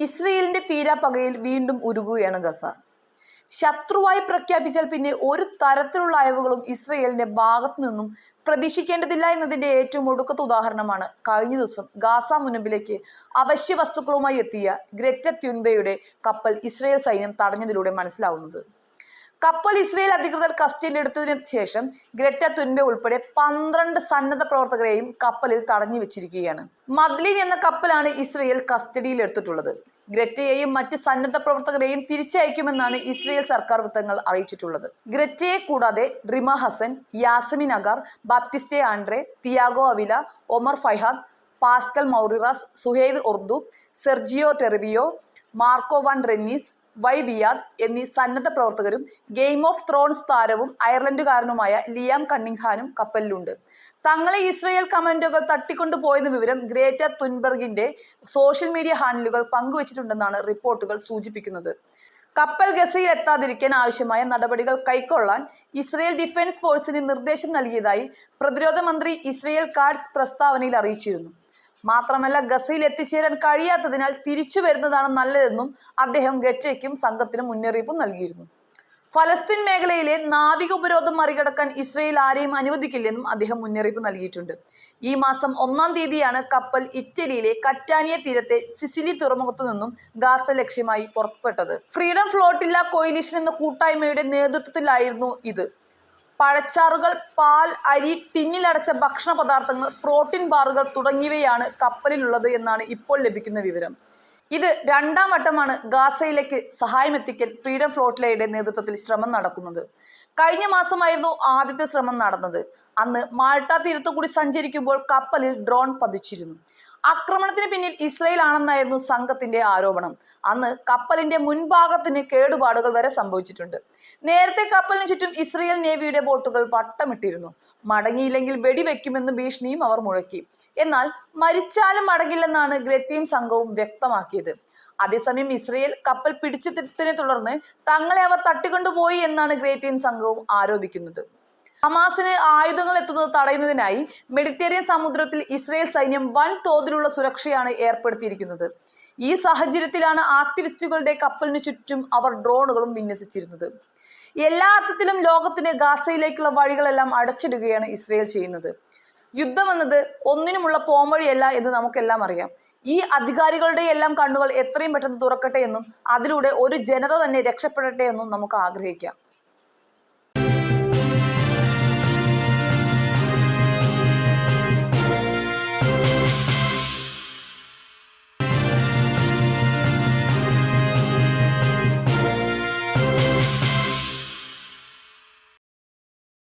ഇസ്രയേലിന്റെ തീരാപ്പകയിൽ വീണ്ടും ഉരുകുകയാണ് ഗസ. ശത്രുവായി പ്രഖ്യാപിച്ചാൽ പിന്നെ ഒരു തരത്തിലുള്ള അയവുകളും ഇസ്രയേലിന്റെ ഭാഗത്തു നിന്നും പ്രതീക്ഷിക്കേണ്ടതില്ല എന്നതിന്റെ ഏറ്റവും ഒടുക്കത്തെ ഉദാഹരണമാണ് കഴിഞ്ഞ ദിവസം ഗാസ മുനമ്പിലേക്ക് അവശ്യ വസ്തുക്കളുമായി എത്തിയ ഗ്രറ്റ ത്യുൻബയുടെ കപ്പൽ ഇസ്രയേൽ സൈന്യം തടഞ്ഞതിലൂടെ മനസ്സിലാവുന്നത്. കപ്പൽ ഇസ്രയേൽ അധികൃതർ കസ്റ്റഡിയിലെടുത്തതിനു ശേഷം ഗ്രറ്റ തുൻബെ ഉൾപ്പെടെ പന്ത്രണ്ട് സന്നദ്ധ പ്രവർത്തകരെയും കപ്പലിൽ തടഞ്ഞു വെച്ചിരിക്കുകയാണ്. മദ്ലിൻ എന്ന കപ്പലാണ് ഇസ്രയേൽ കസ്റ്റഡിയിൽ എടുത്തിട്ടുള്ളത്. ഗ്രറ്റയെയും മറ്റ് സന്നദ്ധ പ്രവർത്തകരെയും തിരിച്ചയക്കുമെന്നാണ് ഇസ്രയേൽ സർക്കാർ വൃത്തങ്ങൾ അറിയിച്ചിട്ടുള്ളത്. ഗ്രറ്റയെ കൂടാതെ Rima Hassan Yasemin Acar Baptiste Andre Thiago Avila Omar Faiad Pascal Maurieras Suayb Ordu Sergio Toribio Marco van Rennes Y Viard എന്നീ സന്നദ്ധ പ്രവർത്തകരും ഗെയിം ഓഫ് ത്രോൺസ് താരവും അയർലൻഡുകാരനുമായ ലിയാം കണ്ണിംഗ്ഹാനും കപ്പലിലുണ്ട്. തങ്ങളെ ഇസ്രയേൽ കമന്റുകൾ തട്ടിക്കൊണ്ടുപോയെന്ന വിവരം ഗ്രേറ്റർ തുൻബർഗിന്റെ സോഷ്യൽ മീഡിയ ഹാൻഡിലുകൾ പങ്കുവച്ചിട്ടുണ്ടെന്നാണ് റിപ്പോർട്ടുകൾ സൂചിപ്പിക്കുന്നത്. കപ്പൽ ഗസയിൽ എത്താതിരിക്കാൻ ആവശ്യമായ നടപടികൾ കൈക്കൊള്ളാൻ ഇസ്രയേൽ ഡിഫൻസ് ഫോഴ്സിന് നിർദ്ദേശം നൽകിയതായി പ്രതിരോധ മന്ത്രി ഇസ്രയേൽ കാർഡ്സ് പ്രസ്താവനയിൽ അറിയിച്ചിരുന്നു. മാത്രമല്ല ഗസയിൽ എത്തിച്ചേരാൻ കഴിയാത്തതിനാൽ തിരിച്ചു വരുന്നതാണ് നല്ലതെന്നും അദ്ദേഹം ഗച്ചയ്ക്കും സംഘത്തിനും മുന്നറിയിപ്പ് നൽകിയിരുന്നു. ഫലസ്തീൻ മേഖലയിലെ നാവിക ഉപരോധം മറികടക്കാൻ ഇസ്രയേൽ ആരെയും അനുവദിക്കില്ലെന്നും അദ്ദേഹം മുന്നറിയിപ്പ് നൽകിയിട്ടുണ്ട്. ഈ മാസം ഒന്നാം തീയതിയാണ് കപ്പൽ ഇറ്റലിയിലെ കറ്റാനിയ തീരത്തെ സിസിലി തുറമുഖത്തു നിന്നും ഗാസ ലക്ഷ്യമായി പുറപ്പെട്ടത്. ഫ്രീഡം ഫ്ലോട്ടില്ല കോയിലിഷൻ എന്ന കൂട്ടായ്മയുടെ നേതൃത്വത്തിലായിരുന്നു ഇത്. പഴച്ചാറുകൾ പാൽ അരി ടിന്നിലടച്ച ഭക്ഷണ പദാർത്ഥങ്ങൾ പ്രോട്ടീൻ ബാറുകൾ തുടങ്ങിയവയാണ് കപ്പലിലുള്ളത് എന്നാണ് ഇപ്പോൾ ലഭിക്കുന്ന വിവരം. ഇത് രണ്ടാം വട്ടമാണ് ഗാസയിലേക്ക് സഹായം എത്തിക്കാൻ ഫ്രീഡം ഫ്ലോട്ടിലയുടെ നേതൃത്വത്തിൽ ശ്രമം നടക്കുന്നത്. കഴിഞ്ഞ മാസമായിരുന്നു ആദ്യത്തെ ശ്രമം നടന്നത്. അന്ന് മാൾട്ട തീരത്തു കൂടി സഞ്ചരിക്കുമ്പോൾ കപ്പലിൽ ഡ്രോൺ പതിച്ചിരുന്നു. ആക്രമണത്തിന് പിന്നിൽ ഇസ്രയേൽ ആണെന്നായിരുന്നു സംഘത്തിന്റെ ആരോപണം. അന്ന് കപ്പലിന്റെ മുൻഭാഗത്തിന് കേടുപാടുകൾ വരെ സംഭവിച്ചിട്ടുണ്ട്. നേരത്തെ കപ്പലിന് ചുറ്റും ഇസ്രയേൽ നേവിയുടെ ബോട്ടുകൾ വട്ടമിട്ടിരുന്നു. മടങ്ങിയില്ലെങ്കിൽ വെടിവെക്കുമെന്ന് ഭീഷണിയും അവർ മുഴക്കി. എന്നാൽ മരിച്ചാലും മടങ്ങില്ലെന്നാണ് ഗ്രറ്റയും സംഘവും വ്യക്തമാക്കിയത്. അതേസമയം ഇസ്രയേൽ കപ്പൽ പിടിച്ചെടുത്തതിനെ തുടർന്ന് തങ്ങളെ അവർ തട്ടിക്കൊണ്ടുപോയി എന്നാണ് ഗ്രേറ്റയും സംഘവും ആരോപിക്കുന്നത്. ഹമാസിന് ആയുധങ്ങൾ എത്തുന്നത് തടയുന്നതിനായി മെഡിറ്റേറിയൻ സമുദ്രത്തിൽ ഇസ്രയേൽ സൈന്യം വൻ തോതിലുള്ള സുരക്ഷയാണ് ഏർപ്പെടുത്തിയിരിക്കുന്നത്. ഈ സാഹചര്യത്തിലാണ് ആക്ടിവിസ്റ്റുകളുടെ കപ്പലിന് ചുറ്റും അവർ ഡ്രോണുകളും വിന്യസിച്ചിരുന്നത്. എല്ലാ അർത്ഥത്തിലും ലോകത്തിന് ഗാസയിലേക്കുള്ള വഴികളെല്ലാം അടച്ചിടുകയാണ് ഇസ്രയേൽ ചെയ്യുന്നത്. യുദ്ധം എന്നത് ഒന്നിനുമുള്ള പോംവഴിയല്ല എന്ന് നമുക്കെല്ലാം അറിയാം. ഈ അധികാരികളുടെ എല്ലാം കണ്ണുകൾ എത്രയും പെട്ടെന്ന് തുറക്കട്ടെ എന്നും അതിലൂടെ ഒരു ജനത തന്നെ രക്ഷപ്പെടട്ടെ എന്നും നമുക്ക് ആഗ്രഹിക്കാം.